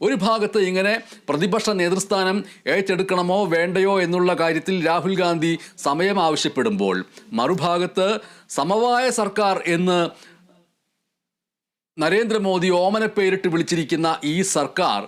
ഒരു ഭാഗത്ത് ഇങ്ങനെ പ്രതിപക്ഷ നേതൃസ്ഥാനം ഏറ്റെടുക്കണമോ വേണ്ടയോ എന്നുള്ള കാര്യത്തിൽ രാഹുൽ ഗാന്ധി സമയം ആവശ്യപ്പെടുമ്പോൾ മറുഭാഗത്ത് സമവായ സർക്കാർ എന്ന് നരേന്ദ്രമോദി ഓമനപ്പേരിട്ട് വിളിച്ചിരിക്കുന്ന ഈ സർക്കാർ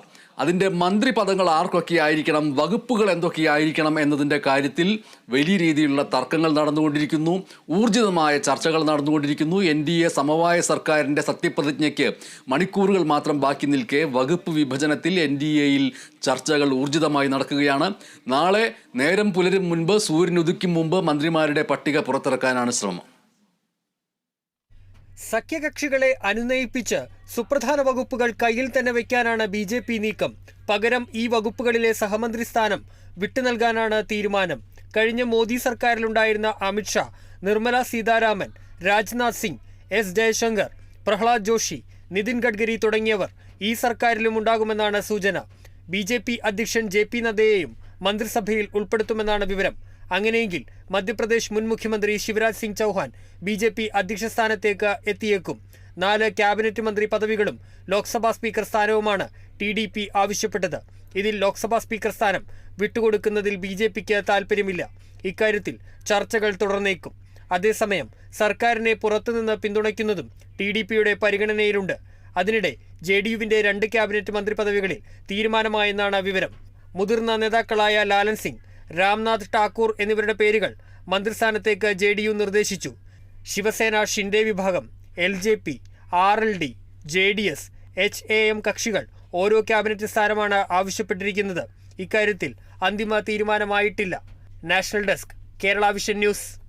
അതിന്റെ മന്ത്രി പദങ്ങൾ ആർക്കൊക്കെ ആയിരിക്കണം വകുപ്പുകൾ എന്തൊക്കെയായിരിക്കണം എന്നതിന്റെ കാര്യത്തിൽ വലിയ രീതിയിലുള്ള തർക്കങ്ങൾ നടന്നുകൊണ്ടിരിക്കുന്നു. ഊർജിതമായ ചർച്ചകൾ നടന്നുകൊണ്ടിരിക്കുന്നു. എൻ ഡി എ സമവായ സർക്കാരിന്റെ സത്യപ്രതിജ്ഞയ്ക്ക് മണിക്കൂറുകൾ മാത്രം ബാക്കി നിൽക്കെ വകുപ്പ് വിഭജനത്തിൽ എൻ ഡി എയിൽ ചർച്ചകൾ ഊർജിതമായി നടക്കുകയാണ്. നാളെ നേരം പുലരും മുൻപ് സൂര്യൻ ഉദിക്കും മുമ്പ് മന്ത്രിമാരുടെ പട്ടിക പുറത്തിറക്കാനാണ് ശ്രമം. സഖ്യകക്ഷികളെ അനുനയിപ്പിച്ച് സുപ്രധാന വകുപ്പുകൾ കയ്യിൽ തന്നെ വയ്ക്കാനാണ് ബി ജെ പി നീക്കം. പകരം ഈ വകുപ്പുകളിലെ സഹമന്ത്രി സ്ഥാനം വിട്ടു നൽകാനാണ് തീരുമാനം. കഴിഞ്ഞ മോദി സർക്കാരിലുണ്ടായിരുന്ന അമിത്ഷാ നിർമ്മല സീതാരാമൻ രാജ്നാഥ് സിംഗ് എസ് ജയശങ്കർ പ്രഹ്ലാദ് ജോഷി നിതിൻ ഗഡ്കരി തുടങ്ങിയവർ ഈ സർക്കാരിലും ഉണ്ടാകുമെന്നാണ് സൂചന. ബി ജെ പി അധ്യക്ഷൻ ജെ പി നദ്ദയെയും മന്ത്രിസഭയിൽ ഉൾപ്പെടുത്തുമെന്നാണ് വിവരം. അങ്ങനെയെങ്കിൽ മധ്യപ്രദേശ് മുൻ മുഖ്യമന്ത്രി Shivraj Singh Chouhan B J P അധ്യക്ഷ സ്ഥാനത്തേക്ക് എത്തിയേക്കും. നാല് ക്യാബിനറ്റ് മന്ത്രി പദവികളും ലോക്സഭാ സ്പീക്കർ സ്ഥാനവുമാണ് ടി ഡി പി ആവശ്യപ്പെട്ടത്. ഇതിൽ ലോക്സഭാ സ്പീക്കർ സ്ഥാനം വിട്ടുകൊടുക്കുന്നതിൽ ബി ജെ പിക്ക് താൽപ്പര്യമില്ല. ഇക്കാര്യത്തിൽ ചർച്ചകൾ തുടർന്നേക്കും. അതേസമയം സർക്കാരിനെ പുറത്തുനിന്ന് പിന്തുണയ്ക്കുന്നതും ടി ഡി പിയുടെ പരിഗണനയിലുണ്ട്. അതിനിടെ ജെ ഡി യുവിന്റെ രണ്ട് ക്യാബിനറ്റ് മന്ത്രി പദവികളിൽ തീരുമാനമായെന്നാണ് വിവരം. മുതിർന്ന നേതാക്കളായ ലാലൻ സിംഗ് രാംനാഥ് ടാക്കൂർ എന്നിവരുടെ പേരുകൾ മന്ത്രിസ്ഥാനത്തേക്ക് ജെ ഡി യു നിർദ്ദേശിച്ചു. ശിവസേന ഷിൻഡെ വിഭാഗം L J P R L D J D S H A M കക്ഷികൾ ഓരോ ക്യാബിനറ്റ് സ്ഥാനമാണ് ആവശ്യപ്പെട്ടിരിക്കുന്നത്. ഇക്കാര്യത്തിൽ അന്തിമ തീരുമാനമായിട്ടില്ല. National desk Kerala vision news.